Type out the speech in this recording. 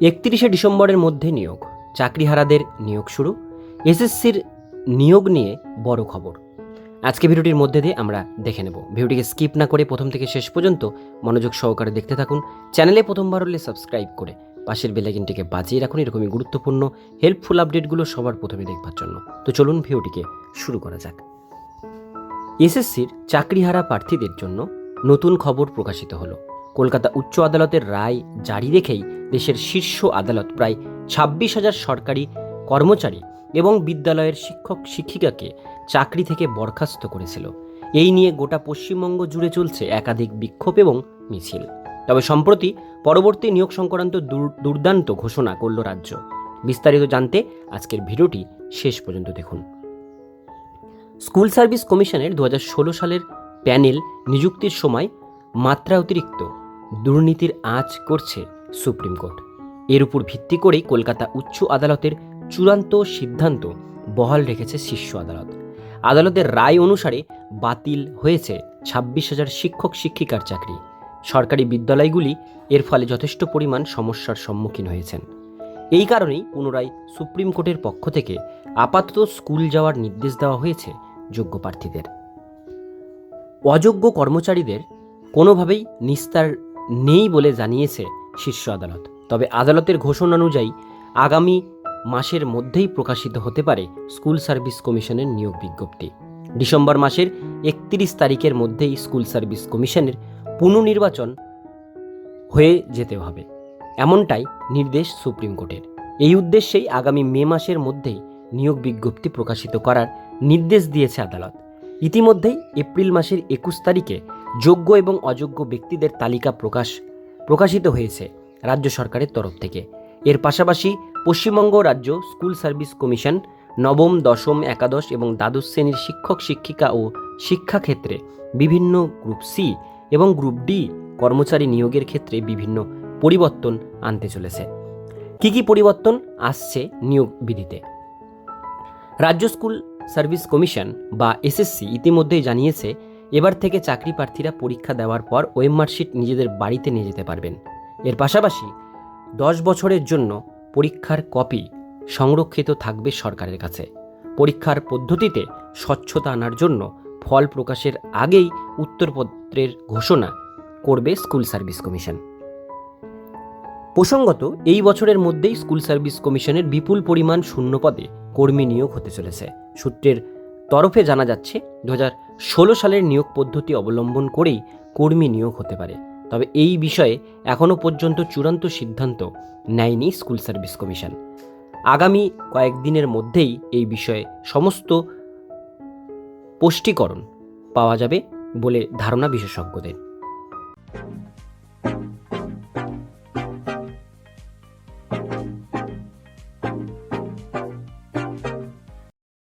একত্রিশে ডিসেম্বরের মধ্যে নিয়োগ, চাকরিহারাদের নিয়োগ শুরু, এসএসসির নিয়োগ নিয়ে বড় খবর। আজকে ভিডিওটির মধ্যে দিয়ে আমরা দেখে নেব। ভিডিওটিকে স্কিপ না করে প্রথম থেকে শেষ পর্যন্ত মনোযোগ সহকারে দেখতে থাকুন। চ্যানেলে প্রথমবার হলে সাবস্ক্রাইব করে পাশের বেলাইকিনটিকে বাজিয়ে রাখুন। এরকমই গুরুত্বপূর্ণ হেল্পফুল আপডেটগুলো সবার প্রথমে দেখবার জন্য। তো চলুন ভিডিওটিকে শুরু করা যাক। এসএসসির চাকরিহারা প্রার্থীদের জন্য নতুন খবর প্রকাশিত হলো। কলকাতা উচ্চ আদালতের রায় জারি রেখেই দেশের শীর্ষ আদালত প্রায় ছাব্বিশ হাজার সরকারি কর্মচারী এবং বিদ্যালয়ের শিক্ষক শিক্ষিকাকে চাকরি থেকে বরখাস্ত করেছিল। এই নিয়ে গোটা পশ্চিমবঙ্গ জুড়ে চলছে একাধিক বিক্ষোভ এবং মিছিল। তবে সম্প্রতি পরবর্তী নিয়োগ সংক্রান্ত দুর্দান্ত ঘোষণা করল রাজ্য। বিস্তারিত জানতে আজকের ভিডিওটি শেষ পর্যন্ত দেখুন। স্কুল সার্ভিস কমিশনের দু হাজার ষোলো সালের প্যানেল নিযুক্তির সময় মাত্রা অতিরিক্ত। দুর্নীতির আঁচ করছে সুপ্রিম কোর্ট। এর উপর ভিত্তি করেই কলকাতা উচ্চ আদালতের চূড়ান্ত সিদ্ধান্ত বহাল রেখেছে শীর্ষ আদালত। আদালতের রায় অনুসারে বাতিল হয়েছে ছাব্বিশ হাজার শিক্ষক শিক্ষিকার চাকরি। সরকারি বিদ্যালয়গুলি এর ফলে যথেষ্ট পরিমাণ সমস্যার সম্মুখীন হয়েছেন। এই কারণেই পুনরায় সুপ্রিম কোর্টের পক্ষ থেকে আপাতত স্কুল যাওয়ার নির্দেশ দেওয়া হয়েছে যোগ্য প্রার্থীদের। অযোগ্য কর্মচারীদের কোনোভাবেই নিস্তার নেই বলে জানিয়েছে শীর্ষ আদালত। তবে আদালতের ঘোষণা অনুযায়ী, আগামী মাসের মধ্যেই প্রকাশিত হতে পারে স্কুল সার্ভিস কমিশনের নিয়োগ বিজ্ঞপ্তি। ডিসেম্বর মাসের একত্রিশ তারিখের মধ্যেই স্কুল সার্ভিস কমিশনের পুনর্নির্বাচন হয়ে যেতে হবে, এমনটাই নির্দেশ সুপ্রিম কোর্টের। এই উদ্দেশ্যেই আগামী মে মাসের মধ্যেই নিয়োগ বিজ্ঞপ্তি প্রকাশিত করার নির্দেশ দিয়েছে আদালত। ইতিমধ্যেই এপ্রিল মাসের একুশ তারিখে যোগ্য এবং অযোগ্য ব্যক্তিদের তালিকা প্রকাশ, প্রকাশিত হয়েছে রাজ্য সরকারের তরফ থেকে। এর পাশাপাশি পশ্চিমবঙ্গ রাজ্য স্কুল সার্ভিস কমিশন নবম, দশম, একাদশ এবং দ্বাদশ শ্রেণির শিক্ষক, শিক্ষিকা ও শিক্ষাক্ষেত্রে বিভিন্ন গ্রুপ সি এবং গ্রুপ ডি কর্মচারী নিয়োগের ক্ষেত্রে বিভিন্ন পরিবর্তন আনতে চলেছে। কি কি পরিবর্তন আসছে নিয়োগ বিধিতে? রাজ্য স্কুল সার্ভিস কমিশন বা এসএসসি ইতিমধ্যেই জানিয়েছে এবার থেকে চাকরি প্রার্থীরা পরীক্ষা দেওয়ার পর ওয়েমার্কশিট নিজেদের বাড়িতে নিয়ে যেতে পারবেন। এর পাশাপাশি দশ বছরের জন্য পরীক্ষার কপি সংরক্ষিত থাকবে সরকারের কাছে। পরীক্ষার পদ্ধতিতে স্বচ্ছতা আনার জন্য ফল প্রকাশের আগেই উত্তরপত্রের ঘোষণা করবে স্কুল সার্ভিস কমিশন। প্রসঙ্গত, এই বছরের মধ্যেই স্কুল সার্ভিস কমিশনের বিপুল পরিমাণ শূন্যপদে কর্মী নিয়োগ হতে চলেছে। সূত্রের তরফে জানা যাচ্ছে, দু হাজার ষোলো সালের নিয়োগ পদ্ধতি অবলম্বন করেই কর্মী নিয়োগ হতে পারে। তবে এই বিষয়ে এখনও পর্যন্ত চূড়ান্ত সিদ্ধান্ত নেয়নি স্কুল সার্ভিস কমিশন। আগামী কয়েকদিনের মধ্যেই এই বিষয়ে সমস্ত পুষ্টিকরণ পাওয়া যাবে বলে ধারণা বিশেষজ্ঞদের।